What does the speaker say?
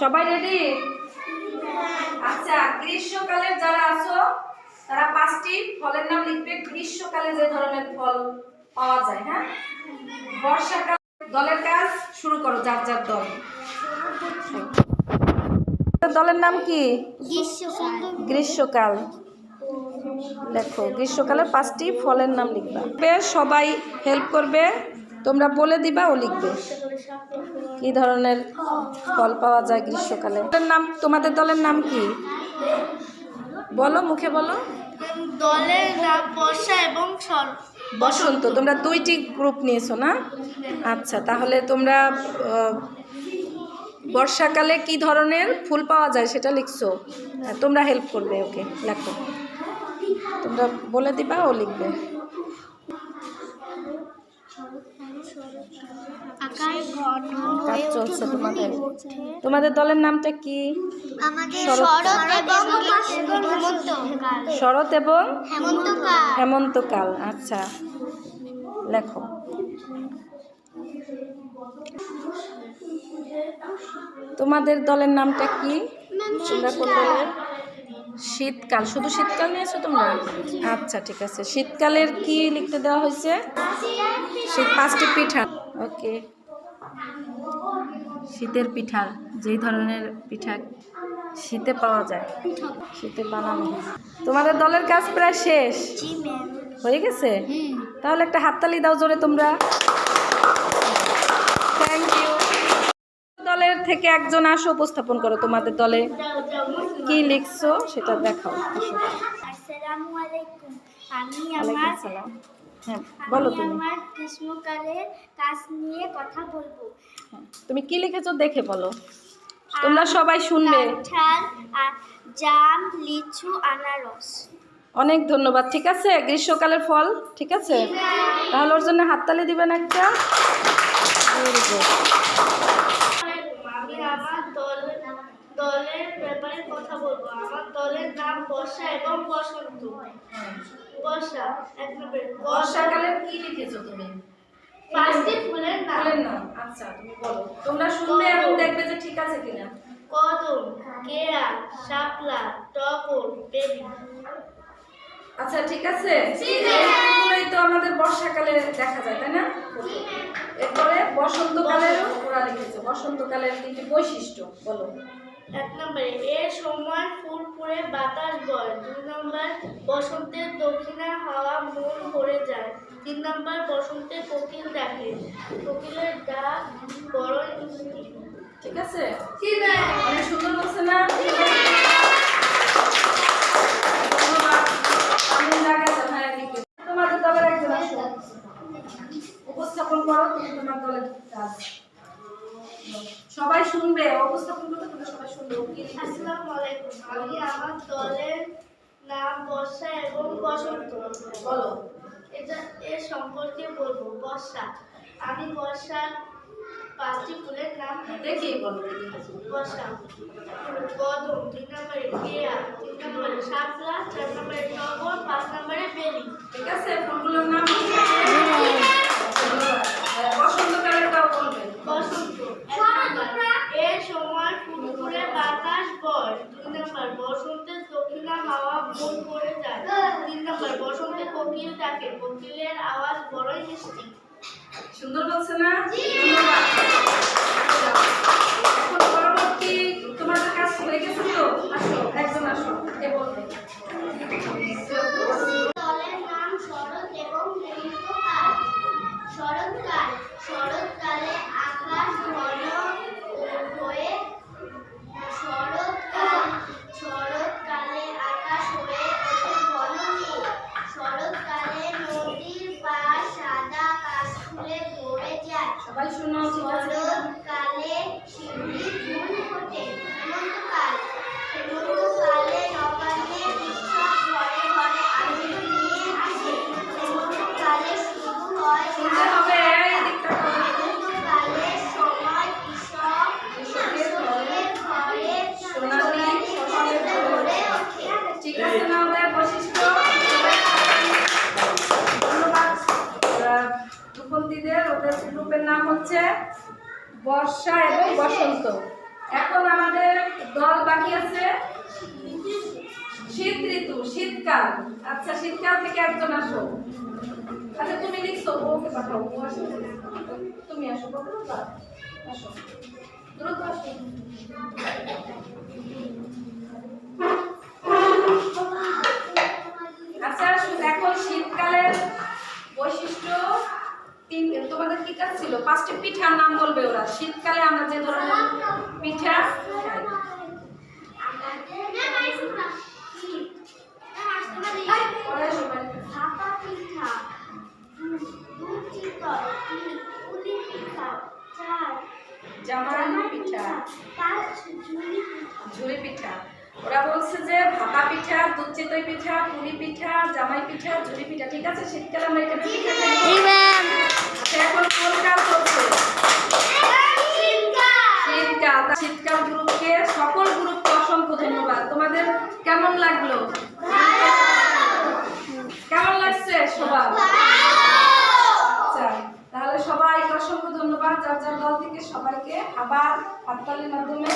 সবাই রেডি আচ্ছা গ্রীষ্মকালের যারা আছো তারা পাঁচটি ফলের নাম লিখবে। গ্রীষ্মকালে যে ধরনের ফল পাওয়া যায় হ্যাঁ? বর্ষাকাল দলের কাজ শুরু করো যার যার দল। দলের নাম কি? গ্রীষ্মকাল। লেখো গ্রীষ্মকালের পাঁচটি ফলের নাম লিখবা। বেশ সবাই হেল্প করবে তোমরা বলে দিবা ও লিখবে। কি ধরনের ফল পাওয়া যায় গ্রীষ্মকালে? নাম তোমাদের দলের নাম কি? বলো মুখে বলো। দলের নাম বর্ষা এবং বসন্ত তোমরা দুইটি গ্রুপ নিয়েছো না? আচ্ছা তাহলে তোমরা বর্ষাকালে কি ধরনের ফুল পাওয়া যায় সেটা লিখছো? হ্যাঁ, তোমরা হেল্প করবে ওকে লেখো তোমরা বলে দিবা ও লিখবে। কাজ চলছে তোমাদের। তোমাদের দলের নামটা কি? শরৎ- এবং হেমন্তকাল। আচ্ছা। লেখো। তোমাদের দলের নামটা কি? তোমরা কোন দলের শীতকাল শুধু শীতকাল নিয়েছো তোমরা? আচ্ছা ঠিক আছে। শীতকালের কি লিখতে দেওয়া হয়েছে? শীত পাঁচটি পিঠা। ওকে। শীতের পিঠা যেই ধরনের পিঠা শীতে পাওয়া যায় শীতে বানানো তোমাদের দলের কাজ প্রায় শেষ? হয়ে গেছে? তাহলে একটা হাততালি দাও জোরে তোমরা। থ্যাংক ইউ থেকে একজন আসো উপস্থাপন করো তোমাদের দলে। কি লিখছো সেটা দেখাও আসো। আসসালামু আলাইকুম। আমি আমার হ্যাঁ বলো তুমি। আমার গ্রীষ্মকালের কাজ নিয়ে কথা বলব। হ্যাঁ, তুমি কি লিখেছো দেখে বলো। তোমরা সবাই শুনবে। জাম লিচু আনারস। অনেক ধন্যবাদ ঠিক আছে? গ্রীষ্মকালের ফল ঠিক আছে? তাহলে ওর জন্য হাততালি দিবেন একটা Very good. আমি আমার দল দলের ব্যাপারে কথা বলব। আমার দলের নাম বর্ষা এবং বসন্ত। বর্ষা এক নম্বরে বর্ষাকালের কি লিখেছো তুমি? পাঁচটি ফুলের নাম। নাম আচ্ছা তুমি বলো। তোমরা শুনবে এবং দেখবে যে ঠিক আছে কিনা। কদম কেরা শাপলা টগর বেলি আচ্ছা ঠিক আছে? এগুলোই তো আমাদের বর্ষাকালে দেখা যায় তাই না? এরপরে বসন্তকালেরও ওরা লিখেছে। বসন্তকালের তিনটি বৈশিষ্ট্য বলো। এক নম্বরে এ সময় ফুলে বাতাস বয়। দুই নম্বর বসন্তের দক্ষিণা হাওয়া মন ভরে যায়। তিন নম্বর বসন্তে কোকিল ডাকে কোকিলের ডাক মিষ্টি ঠিক আছে? অনেক সুন্দর বলছে না। তোমাদের দলের একজন আসো। উপস্থাপন করো তুমি তোমার দলের কাজ সবাই শুনবে উপস্থাপন আসসালামু আলাইকুম। আমি আমার দলের নাম বর্ষা এবং বসন্ত। বলো এটা এর সম্পর্কে বলব বর্ষা। আমি বর্ষার পাঁচটি ফুলের নাম দেখি বলো? বর্ষা। কদম দুই নম্বরে কেয়া তিন নম্বরে শাপলা চার নম্বরে টগর পাঁচ নম্বরে বেলি। ঠিক আছে ফুলগুলোর নাম কি? বসন্তকালেরটাও বলবে বসন্ত এক নম্বর এ সময় ফুল ফুলে বাতাস বয় দুই নম্বর বসন্তের দক্ষিণা হাওয়া মন করে যায়। তিন নম্বর বসন্তে কোকিল ডাকে। কোকিলের আওয়াজ বড়ই মিষ্টি। সুন্দর বলছে না? পরবর্তী তোমাদের কাজ হয়ে গেছে তো? আসো একজন আসো বলবে? এবং শরৎকাল শরৎকালে আকাশ ঘন নাম হচ্ছে বর্ষা এবং বসন্ত। এখন আমাদের দল বাকি আছে শীত ঋতু, শীতকাল। আচ্ছা শীতকাল থেকে একজন আসো। আচ্ছা তুমি লিখছো, ওকে পাঠাও। ও আসো। তুমি আসো আসো। দ্রুত আসো আচ্ছা শু- এখন শীতকালের বৈশিষ্ট্য তোমাদের কি কাজ ছিল। পাঁচটি পিঠার নাম বলবে ওরা। শীতকালে আমরা যে ধরনের পিঠা খাই পরে সবাই জামাই পিঠা ঝুড়ি পিঠা ওরা বলছে যে ভাপা পিঠা দুধ চিতই পিঠা পুরি পিঠা জামাই পিঠা ঝুড়ি পিঠা ঠিক আছে? শীতকালে আমরা এটা পিঠা আচ্ছা এখন কোন কাল চলছে? শীতকাল। শীতকাল। গ্রুপকে সকল গ্রুপকে অসংখ্য ধন্যবাদ। তোমাদের কেমন লাগল? কেমন লাগছে সবার ধন্যবাদ। যার যার দল থেকে সবাইকে আবার হাততালির মাধ্যমে